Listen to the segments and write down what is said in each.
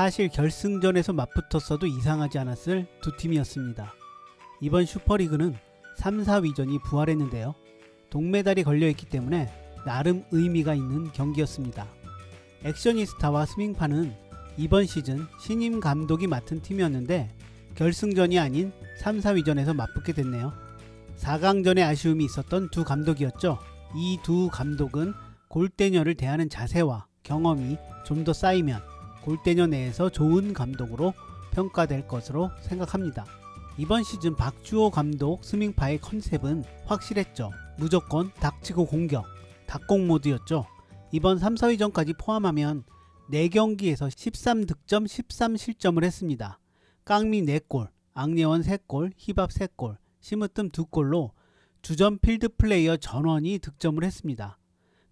사실 결승전에서 맞붙었어도 이상하지 않았을 두 팀이었습니다. 이번 슈퍼리그는 3, 4위전이 부활했는데요. 동메달이 걸려있기 때문에 나름 의미가 있는 경기였습니다. 액션이스타와 스밍파는 이번 시즌 신임 감독이 맡은 팀이었는데 결승전이 아닌 3, 4위전에서 맞붙게 됐네요. 4강전에 아쉬움이 있었던 두 감독이었죠. 이 두 감독은 골대녀를 대하는 자세와 경험이 좀 더 쌓이면 골대녀 내에서 좋은 감독으로 평가될 것으로 생각합니다. 이번 시즌 박주호 감독 스밍파의 컨셉은 확실했죠. 무조건 닥치고 공격, 닥공 모드였죠. 이번 3, 4위전까지 포함하면 4경기에서 13득점, 13실점을 했습니다. 깡미 4골, 앙예원 3골, 히밥 3골, 심으뜸 2골로 주전 필드 플레이어 전원이 득점을 했습니다.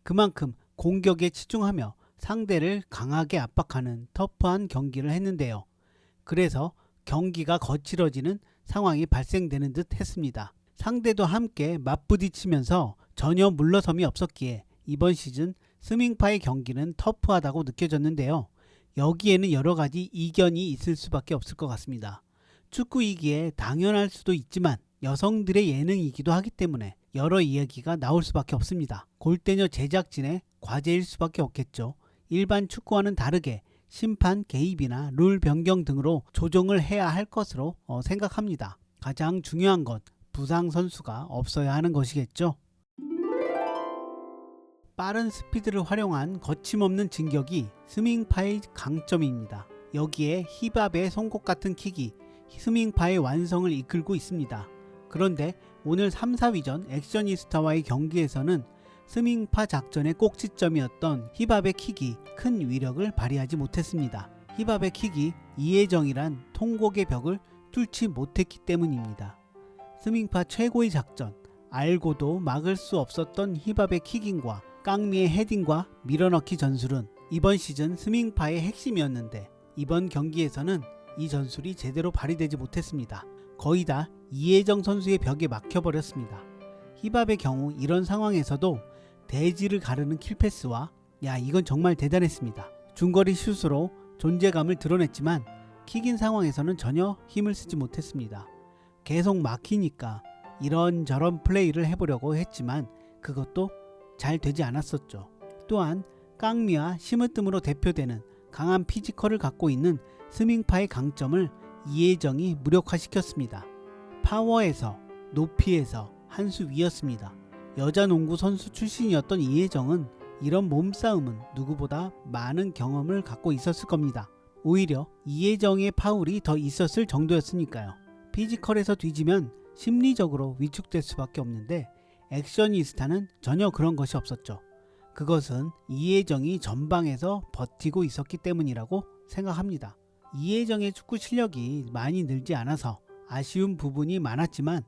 그만큼 공격에 치중하며 상대를 강하게 압박하는 터프한 경기를 했는데요. 그래서 경기가 거칠어지는 상황이 발생되는 듯 했습니다. 상대도 함께 맞부딪히면서 전혀 물러섬이 없었기에 이번 시즌 스밍파의 경기는 터프하다고 느껴졌는데요. 여기에는 여러 가지 이견이 있을 수밖에 없을 것 같습니다. 축구이기에 당연할 수도 있지만 여성들의 예능이기도 하기 때문에 여러 이야기가 나올 수밖에 없습니다. 골대녀 제작진의 과제일 수밖에 없겠죠. 일반 축구와는 다르게 심판 개입이나 룰 변경 등으로 조정을 해야 할 것으로 어, 생각합니다. 가장 중요한 것 부상 선수가 없어야 하는 것이겠죠. 빠른 스피드를 활용한 거침없는 진격이 스밍파의 강점입니다. 여기에 힙합의 송곳 같은 킥이 스밍파의 완성을 이끌고 있습니다. 그런데 오늘 3, 4위전 액션이스타와의 경기에서는 스밍파 작전의 꼭지점이었던 힙합의 킥이 큰 위력을 발휘하지 못했습니다. 힙합의 킥이 이해정이란 통곡의 벽을 뚫지 못했기 때문입니다. 스밍파 최고의 작전, 알고도 막을 수 없었던 힙합의 킥인과 깡미의 헤딩과 밀어넣기 전술은 이번 시즌 스밍파의 핵심이었는데 이번 경기에서는 이 전술이 제대로 발휘되지 못했습니다. 거의 다 이혜정 선수의 벽에 막혀버렸습니다. 힙합의 경우 이런 상황에서도 대지를 가르는 킬패스와 야 이건 정말 대단했습니다. 중거리 슛으로 존재감을 드러냈지만 킥인 상황에서는 전혀 힘을 쓰지 못했습니다. 계속 막히니까 이런저런 플레이를 해보려고 했지만 그것도 잘 되지 않았었죠. 또한 깡미와 심으뜸으로 대표되는 강한 피지컬을 갖고 있는 스밍파의 강점을 이혜정이 무력화시켰습니다. 파워에서 높이에서 한 수 위였습니다. 여자 농구 선수 출신이었던 이혜정은 이런 몸싸움은 누구보다 많은 경험을 갖고 있었을 겁니다. 오히려 이혜정의 파울이 더 있었을 정도였으니까요. 피지컬에서 뒤지면 심리적으로 위축될 수밖에 없는데 액션이스타는 전혀 그런 것이 없었죠. 그것은 이혜정이 전방에서 버티고 있었기 때문이라고 생각합니다. 이혜정의 축구 실력이 많이 늘지 않아서 아쉬운 부분이 많았지만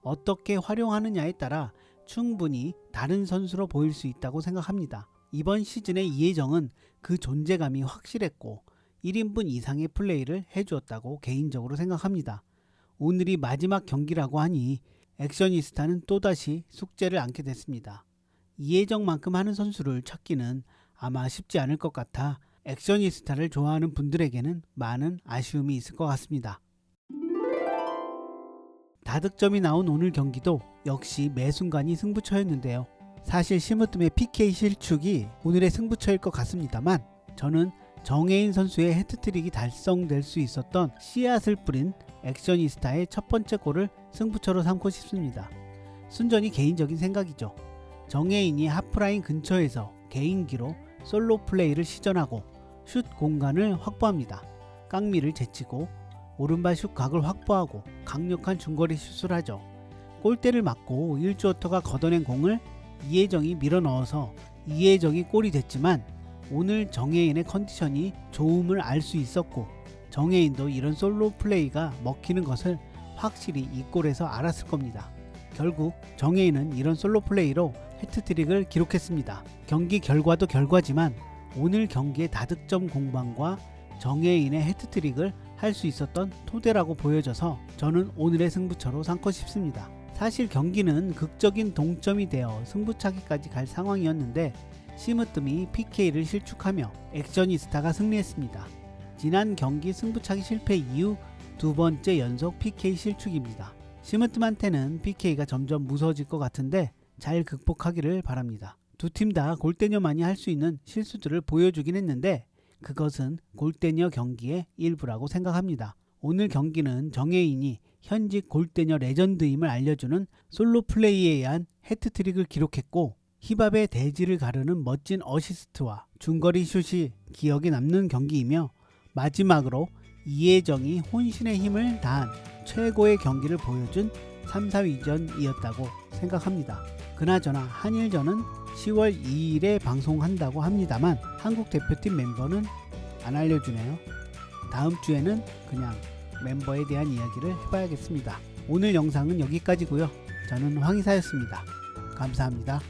어떻게 활용하느냐에 따라 충분히 다른 선수로 보일 수 있다고 생각합니다. 이번 시즌의 이혜정은 그 존재감이 확실했고 1인분 이상의 플레이를 해주었다고 개인적으로 생각합니다. 오늘이 마지막 경기라고 하니 액션이스타는 또다시 숙제를 안게 됐습니다. 이혜정만큼 하는 선수를 찾기는 아마 쉽지 않을 것 같아 액션이스타를 좋아하는 분들에게는 많은 아쉬움이 있을 것 같습니다. 다득점이 나온 오늘 경기도 역시 매 순간이 승부처였는데요. 사실 심으뜸의 PK 실축이 오늘의 승부처일 것 같습니다만 저는 정혜인 선수의 헤트트릭이 달성될 수 있었던 씨앗을 뿌린 액션이스타의 첫 번째 골을 승부처로 삼고 싶습니다. 순전히 개인적인 생각이죠. 정혜인이 하프라인 근처에서 개인기로 솔로 플레이를 시전하고 슛 공간을 확보합니다. 깡미를 제치고 오른발 슛 각을 확보하고 강력한 중거리 슛을 하죠. 골대를 맞고 일주어터가 걷어낸 공을 이혜정이 밀어 넣어서 이혜정이 골이 됐지만 오늘 정혜인의 컨디션이 좋음을 알 수 있었고 정혜인도 이런 솔로 플레이가 먹히는 것을 확실히 이 골에서 알았을 겁니다. 결국 정혜인은 이런 솔로 플레이로 해트트릭을 기록했습니다. 경기 결과도 결과지만 오늘 경기의 다득점 공방과 정혜인의 해트트릭을 할 수 있었던 토대라고 보여져서 저는 오늘의 승부처로 삼고 싶습니다. 사실 경기는 극적인 동점이 되어 승부차기까지 갈 상황이었는데 시무뜸이 PK를 실축하며 액션이스타가 승리했습니다. 지난 경기 승부차기 실패 이후 두 번째 연속 PK 실축입니다. 시무뜸한테는 PK가 점점 무서워질 것 같은데 잘 극복하기를 바랍니다. 두 팀 다 골대녀만이 할 수 있는 실수들을 보여주긴 했는데 그것은 골대녀 경기의 일부라고 생각합니다. 오늘 경기는 정혜인이 현직 골대녀 레전드임을 알려주는 솔로 플레이에 의한 해트트릭을 기록했고 힙합의 대지를 가르는 멋진 어시스트와 중거리 슛이 기억에 남는 경기이며 마지막으로 이혜정이 혼신의 힘을 다한 최고의 경기를 보여준 3, 4위전이었다고 생각합니다. 그나저나 한일전은 10월 2일에 방송한다고 합니다만 한국 대표팀 멤버는 안 알려주네요. 다음 주에는 그냥 멤버에 대한 이야기를 해봐야겠습니다. 오늘 영상은 여기까지고요. 저는 황희사였습니다. 감사합니다.